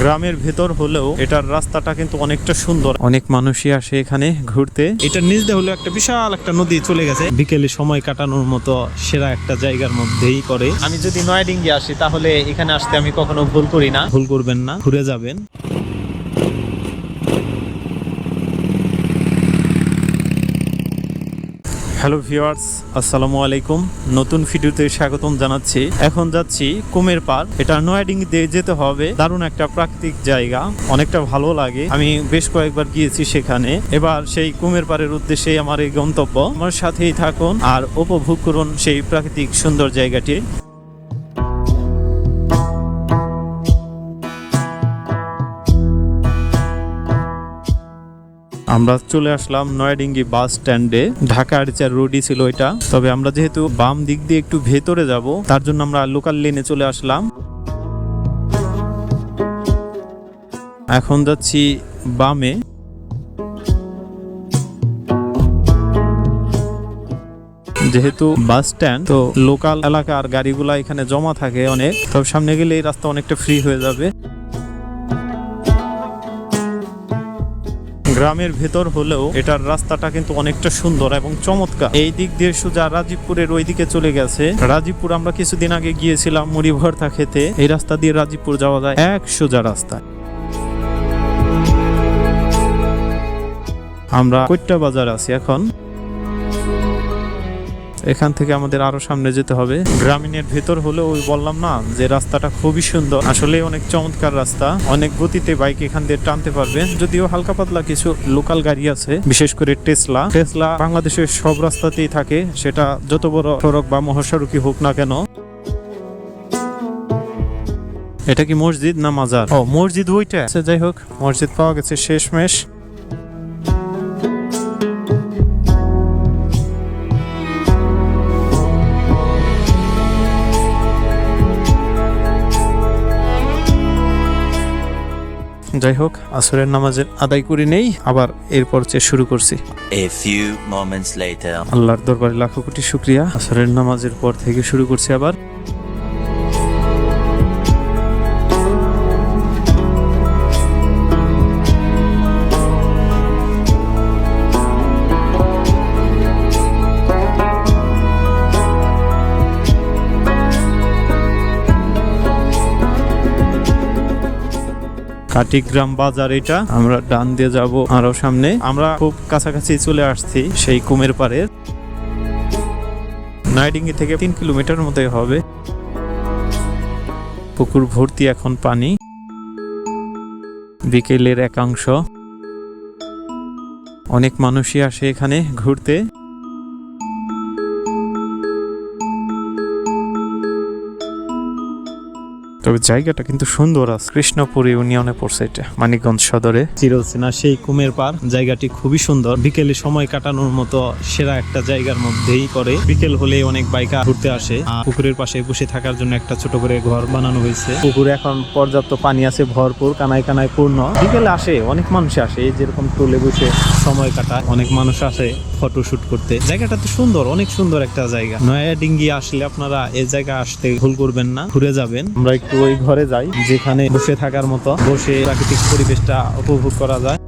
গ্রামের ভেতর হলেও এটার রাস্তাটা কিন্তু অনেকটা সুন্দর। অনেক মানুষই আসে এখানে ঘুরতে। এটার নিচ দিয়ে হলো একটা বিশাল একটা নদী চলে গেছে। বিকেলে সময় কাটানোর মতো সেরা একটা জায়গার মধ্যেই করে। আমি যদি নয়াডিঙ্গি আসি তাহলে এখানে আসতে আমি কখনো ভুল করি না। ভুল করবেন না ঘুরে যাবেন। হ্যালো ভিউয়ার্স, আসসালামু আলাইকুম। নতুন ভিডিওতে স্বাগতম জানাচ্ছি। এখন যাচ্ছি কুমের পার এটা নয়াডিং দিয়ে যেতে হবে। দারুণ একটা প্রাকৃতিক জায়গা। অনেকটা ভালো লাগে। আমি বেশ কয়েকবার গিয়েছি সেখানে। এবার সেই কুমের পারের উদ্দেশ্যে আমার এই গন্তব্য। আমার সাথেই থাকুন আর উপভোগ করুন সেই প্রাকৃতিক সুন্দর জায়গাটি। আমরা চলে আসলাম নয়াডিঙ্গি বাস স্ট্যান্ডে। ঢাকা আরিচার রোডই ছিল এটা। তবে আমরা যেহেতু বাম দিক দিয়ে একটু ভেতরে যাব, তার জন্য আমরা লোকাল লেনে চলে আসলাম। এখন যাচ্ছি বামে। যেহেতু বাস স্ট্যান্ড, তো লোকাল এলাকার গাড়িগুলা এখানে জমা থাকে অনেক। তবে সামনে গেলে এই রাস্তা অনেকটা ফ্রি হয়ে যাবে। গ্রামের ভেতর হলেও এটার রাস্তাটা কিন্তু অনেকটা সুন্দর এবং চমৎকার। এই দিক দিয়ে সোজা রাজীবপুরের ওই দিকে চলে গেছে। রাজীবপুর আমরা কিছুদিন আগে গিয়েছিলাম মুড়ি ভর্তা খেতে। এই রাস্তা দিয়ে রাজীবপুর যাওয়া যায় এক সোজা রাস্তা। আমরা কৈট্টা বাজার আছি এখন। এখান থেকে আমাদের আরও সামনে যেতে হবে। গ্রামীণের ভেতর হলেও ওই বললাম না যে রাস্তাটা খুবই সুন্দর। আসলে অনেক চমৎকার রাস্তা। অনেক গতিতে বাইক এখান দিয়ে টানতে পারবেন। যদিও হালকা পাতলা কিছু লোকাল গাড়ি আছে, বিশেষ করে টেসলা। টেসলা বাংলাদেশের সব রাস্তাতেই থাকে। সেটা যত বড় সড়ক বা মহাসড়কই হোক না কেন। এটা কি মসজিদ না মাজার? ও, মসজিদ ওইটা। আচ্ছা যাই হোক, মসজিদ পাওয়া গেছে শেষমেশ। যাই হোক আসরের নামাজের আদায় করে নেই আবার এরপর চেয়ে শুরু করছি. আল্লাহর দরবারে লাখো কোটি শুক্রিয়া। আসরের নামাজের পর থেকে শুরু করছি আবার। কাটিগ্রাম বাজার এটা। আমরা ডান দিয়ে যাব আরও সামনে। আমরা খুব কাছাকাছি চলে আসছি সেই কুমের পাড়ের। নাইডিঙ্গি থেকে তিন কিলোমিটার মতোই হবে। পুকুর ভর্তি এখন পানি। বিকেলের একাংশ। অনেক মানুষই আসে এখানে ঘুরতে। তবে জায়গাটা কিন্তু সুন্দর আছে। কৃষ্ণপুর ইউনিয়নে পড়ছে এটা মানিকগঞ্জ সদরে। চিরচেনা সেই কুমের পার। জায়গাটি খুবই সুন্দর। বিকেলে সময় কাটানোর মতো সেরা একটা জায়গার মধ্যেই করে বিকেল হলে অনেক বাইকা ঘুরতে আসে। আর পুকুরের পাশে বসে থাকার জন্য একটা ছোট করে ঘর বানানো হয়েছে। পুকুরে এখন পর্যাপ্ত পানি আছে ভরপুর কানায় কানায় পূর্ণ। বিকেলে আসে অনেক মানুষ আসে। যেরকম টুলে বসে সময় কাটায়। অনেক মানুষ আসে ফটো শুট করতে। জায়গাটা তো সুন্দর, অনেক সুন্দর একটা জায়গা। নয়া ডিঙ্গি আসলে আপনারা এই জায়গা আসতে ভুল করবেন না, ঘুরে যাবেন। আমরা একটু ওই ঘরে যাই, যেখানে বসে থাকার মতো, বসে প্রাকৃতিক পরিবেশটা উপভোগ করা যায়।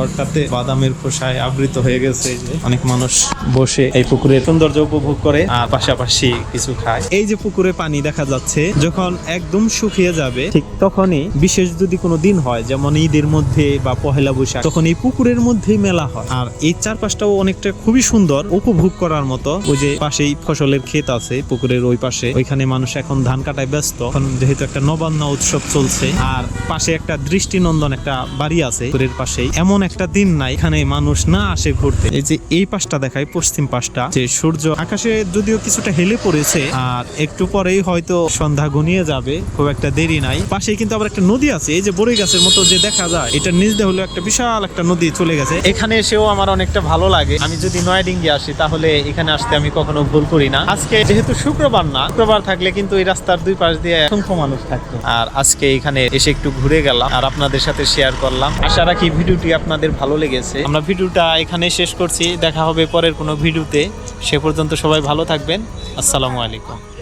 ঘরটাতে বাদামের খোসায় আবৃত হয়ে গেছে। অনেক মানুষ বসে এই পুকুরের সৌন্দর্য উপভোগ করে আর পাশাপাশি কিছু খায়। এই যে পুকুরে পানি দেখা যাচ্ছে, যখন একদম শুকিয়ে যাবে, ঠিক তখনই বিশেষ যদি কোনো দিন হয়, যেমন ঈদের মধ্যে বা পহেলা বৈশাখ, তখন এই পুকুরের মধ্যেই মেলা হয়। আর এই চারপাশটাও অনেকটা খুবই সুন্দর উপভোগ করার মতো। ওই যে পাশেই ফসলের ক্ষেত আছে, পুকুরের ওই পাশে। ওইখানে মানুষ এখন ধান কাটায় ব্যস্ত। এখন যেহেতু একটা নবান্ন উৎসব চলছে, আর পাশে একটা দৃষ্টিনন্দন একটা বাড়ি আছে, পুকুরের পাশেই। এমন একটা দিন নাই এখানে মানুষ না আসে ঘুরতে। এই যে এই পাশটা দেখায়, পশ্চিম পাশটা, যে সূর্য আকাশে যদিও কিছুটা হেলে পড়েছে, আর একটু পরেই হয়তো সন্ধ্যা ঘনিয়ে যাবে, খুব একটা দেরি নাই। পাশেই কিন্তু আবার একটা নদী আছে, এই যে বড়ই গাছের মতো যে দেখা যায় এটা নিচ দিয়ে হলো একটা বিশাল একটা নদী চলে গেছে। এখানে এসেও আমার অনেকটা ভালো লাগে। আমি যদি নয়াডিঙ্গি আসি, তাহলে এখানে আসতে আমি কখনো ভুল করি না। আজকে যেহেতু শুক্রবার না, শুক্রবার থাকলে কিন্তু এই রাস্তার দুই পাশ দিয়ে অসংখ্য মানুষ থাকতো। আর আজকে এখানে এসে একটু ঘুরে গেলাম, আর আপনাদের সাথে শেয়ার করলাম। আশা রাখি ভিডিওটি আপনাদের ভালো লেগেছে। আমরা ভিডিওটা এখানে শেষ করছি। দেখা হবে পরের কোনো ভিডিওতে। সে পর্যন্ত সবাই ভালো থাকবেন। আসসালামু আলাইকুম।